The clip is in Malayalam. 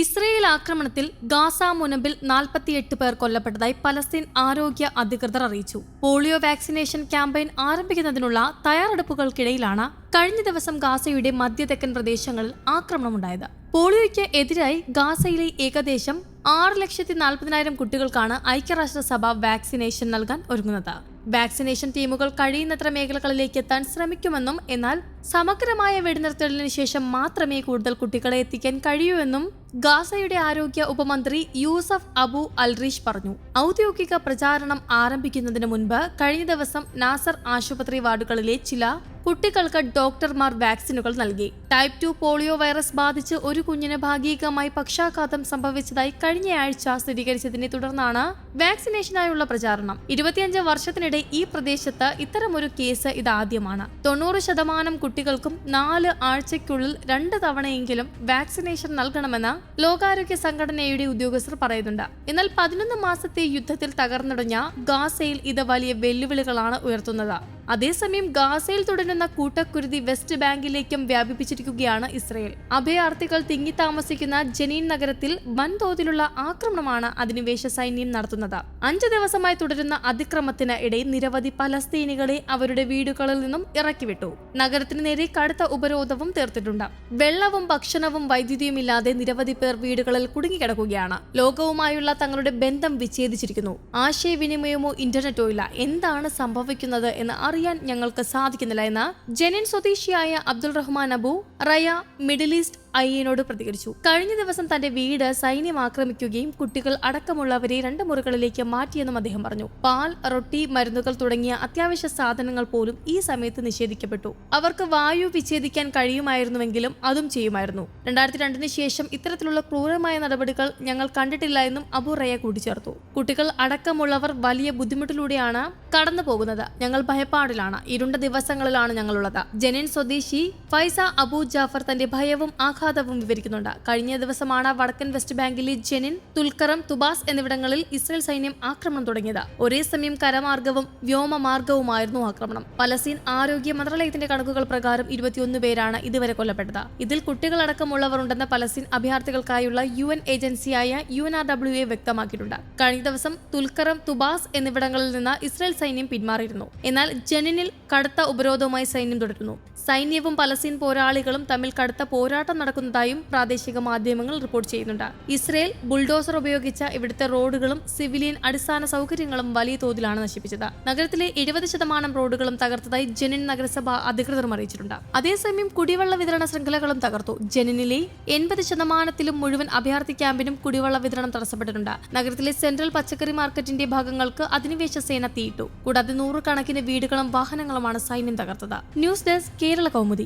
ഇസ്രയേൽ ആക്രമണത്തിൽ ഗാസ മുനമ്പിൽ നാൽപ്പത്തിയെട്ട് പേർ കൊല്ലപ്പെട്ടതായി പലസ്തീൻ ആരോഗ്യ അധികൃതർ അറിയിച്ചു. പോളിയോ വാക്സിനേഷൻ ക്യാമ്പയിൻ ആരംഭിക്കുന്നതിനുള്ള തയ്യാറെടുപ്പുകൾക്കിടയിലാണ് കഴിഞ്ഞ ദിവസം ഗാസയുടെ മധ്യതെക്കൻ പ്രദേശങ്ങളിൽ ആക്രമണമുണ്ടായത്. പോളിയോയ്ക്ക് എതിരായി ഗാസയിലെ ഏകദേശം ആറ് ലക്ഷത്തി നാൽപ്പതിനായിരം കുട്ടികൾക്കാണ് ഐക്യരാഷ്ട്രസഭ വാക്സിനേഷൻ നൽകാൻ ഒരുങ്ങുന്നത്. വാക്സിനേഷൻ ടീമുകൾ കഴിയുന്നത്ര മേഖലകളിലേക്ക് എത്താൻ ശ്രമിക്കുമെന്നും എന്നാൽ സമഗ്രമായ വെടിനിർത്തലിന് ശേഷം മാത്രമേ കൂടുതൽ കുട്ടികളെ എത്തിക്കാൻ കഴിയൂ എന്നും ഗാസയുടെ ആരോഗ്യ ഉപമന്ത്രി യൂസഫ് അബു അൽറീഷ് പറഞ്ഞു. ഔദ്യോഗിക പ്രചാരണം ആരംഭിക്കുന്നതിന് മുൻപ് കഴിഞ്ഞ ദിവസം നാസർ ആശുപത്രി വാർഡുകളിലെ ചില കുട്ടികൾക്ക് ഡോക്ടർമാർ വാക്സിനുകൾ നൽകി. ടൈപ്പ് ടു പോളിയോ വൈറസ് ബാധിച്ച് ഒരു കുഞ്ഞിന് ഭാഗികമായി പക്ഷാഘാതം സംഭവിച്ചതായി കഴിഞ്ഞയാഴ്ച സ്ഥിരീകരിച്ചതിനെ തുടർന്നാണ് വാക്സിനേഷനായുള്ള പ്രചാരണം. ഇരുപത്തിയഞ്ച് വർഷത്തിനിടെ ഈ പ്രദേശത്ത് ഇത്തരമൊരു കേസ് ഇതാദ്യമാണ്. തൊണ്ണൂറ് ശതമാനം കുട്ടികൾക്കും നാല് ആഴ്ചയ്ക്കുള്ളിൽ രണ്ട് തവണയെങ്കിലും വാക്സിനേഷൻ നൽകണമെന്ന് ലോകാരോഗ്യ സംഘടനയുടെ ഉദ്യോഗസ്ഥർ പറയുന്നുണ്ട്. എന്നാൽ പതിനൊന്ന് മാസത്തെ യുദ്ധത്തിൽ തകർന്നടഞ്ഞ ഗാസയിൽ ഇത് വലിയ വെല്ലുവിളികളാണ് ഉയർത്തുന്നത്. അതേസമയം ഗാസയിൽ തുടരുന്ന കൂട്ടക്കുരുതി വെസ്റ്റ് ബാങ്കിലേക്കും വ്യാപിപ്പിച്ചിരിക്കുകയാണ് ഇസ്രയേൽ. അഭയാർത്ഥികൾ തിങ്ങി താമസിക്കുന്ന ജനീൻ നഗരത്തിൽ വൻതോതിലുള്ള ആക്രമണമാണ് അധിനിവേശ സൈന്യം നടത്തുന്നത്. അഞ്ചു ദിവസമായി തുടരുന്ന അതിക്രമത്തിന് ഇടയിൽ നിരവധി പലസ്തീനികളെ അവരുടെ വീടുകളിൽ നിന്നും ഇറക്കിവിട്ടു. നഗരത്തിന് നേരെ കടുത്ത ഉപരോധവും തീർത്തിട്ടുണ്ട്. വെള്ളവും ഭക്ഷണവും വൈദ്യുതിയും ഇല്ലാതെ നിരവധി പേർ വീടുകളിൽ കുടുങ്ങിക്കിടക്കുകയാണ്. ലോകവുമായുള്ള തങ്ങളുടെ ബന്ധം വിച്ഛേദിച്ചിരിക്കുന്നു. ആശയവിനിമയമോ ഇന്റർനെറ്റോ ഇല്ല. എന്താണ് സംഭവിക്കുന്നത് എന്ന് അറിയാൻ ഞങ്ങൾക്ക് സാധിക്കുന്നില്ല എന്ന് ജെനിൻ സ്വദേശിയായ Abdul Rahman Abu Raya Middle East ഐയിനോട് പ്രതികരിച്ചു. കഴിഞ്ഞ ദിവസം തന്റെ വീട് സൈന്യം ആക്രമിക്കുകയും കുട്ടികൾ അടക്കമുള്ളവരെ രണ്ട് മുറികളിലേക്ക് മാറ്റിയെന്നും അദ്ദേഹം പറഞ്ഞു. പാൽ റൊട്ടി മരുന്നുകൾ തുടങ്ങിയ അത്യാവശ്യ സാധനങ്ങൾ പോലും ഈ സമയത്ത് നിഷേധിക്കപ്പെട്ടു. അവർക്ക് വായു വിച്ഛേദിക്കാൻ കഴിയുമായിരുന്നുവെങ്കിലും അതും ചെയ്യുമായിരുന്നു. രണ്ടായിരത്തി രണ്ടിന് ശേഷം ഇത്തരത്തിലുള്ള ക്രൂരമായ നടപടികൾ ഞങ്ങൾ കണ്ടിട്ടില്ല എന്നും അബു റയ കൂട്ടിച്ചേർത്തു. കുട്ടികൾ അടക്കമുള്ളവർ വലിയ ബുദ്ധിമുട്ടിലൂടെയാണ് കടന്നു പോകുന്നത് ഞങ്ങൾ ഭയപ്പാടിലാണ്. ഇരുണ്ട ദിവസങ്ങളിലാണ് ഞങ്ങളുള്ളത്. ജനൻ സ്വദേശി ഫൈസ അബു ജാഫർ തന്റെ ഭയവും ആഘാതവും വിവരിക്കുന്നുണ്ട്. കഴിഞ്ഞ ദിവസമാണ് വടക്കൻ വെസ്റ്റ് ബാങ്കിലെ ജെനിൻ തുൽക്കറം തുബാസ് എന്നിവിടങ്ങളിൽ ഇസ്രയേൽ സൈന്യം ആക്രമണം തുടങ്ങിയത്. ഒരേ സമയം കരമാർഗവും വ്യോമമാർഗവുമായിരുന്നു ആക്രമണം. പലസ്തീൻ ആരോഗ്യ മന്ത്രാലയത്തിന്റെ കണക്കുകൾ പ്രകാരം ഇരുപത്തിയൊന്ന് പേരാണ് ഇതുവരെ കൊല്ലപ്പെട്ടത്. ഇതിൽ കുട്ടികളടക്കമുള്ളവർ ഉണ്ടെന്ന് പലസ്തീൻ അഭയാർത്ഥികൾക്കായുള്ള യു എൻ ഏജൻസിയായ U N R W A വ്യക്തമാക്കിയിട്ടുണ്ട്. കഴിഞ്ഞ ദിവസം തുൽക്കറം തുബാസ് എന്നിവിടങ്ങളിൽ നിന്ന് ഇസ്രയേൽ സൈന്യം പിന്മാറിയിരുന്നു. എന്നാൽ ജെനിനിൽ കടുത്ത ഉപരോധവുമായി സൈന്യം തുടരുന്നു. സൈന്യവും പലസ്തീൻ പോരാളികളും തമ്മിൽ കടുത്ത പോരാട്ടം നടക്കുന്നതായും പ്രാദേശിക മാധ്യമങ്ങൾ റിപ്പോർട്ട് ചെയ്യുന്നുണ്ട്. ഇസ്രയേൽ ബുൾഡോസർ ഉപയോഗിച്ച ഇവിടുത്തെ റോഡുകളും സിവിലിയൻ അടിസ്ഥാന സൗകര്യങ്ങളും വലിയ തോതിലാണ് നശിപ്പിച്ചത്. നഗരത്തിലെ എഴുപത് ശതമാനം റോഡുകളും തകർത്തതായി ജെനിൻ നഗരസഭ അധികൃതർ അറിയിച്ചിട്ടുണ്ട്. അതേസമയം കുടിവെള്ള വിതരണ ശൃംഖലകളും തകർത്തു. ജെനിനിലെ എൺപത് ശതമാനത്തിലും മുഴുവൻ അഭയാർത്ഥി ക്യാമ്പിനും കുടിവെള്ള വിതരണം തടസ്സപ്പെട്ടിട്ടുണ്ട്. നഗരത്തിലെ സെൻട്രൽ പച്ചക്കറി മാർക്കറ്റിന്റെ ഭാഗങ്ങൾക്ക് അധിനിവേശ സേന തീയിട്ടു. കൂടാതെ നൂറുകണക്കിന് വീടുകളും വാഹനങ്ങളുമാണ് സൈന്യം തകർത്തത്. News desk Kerala Kaumudi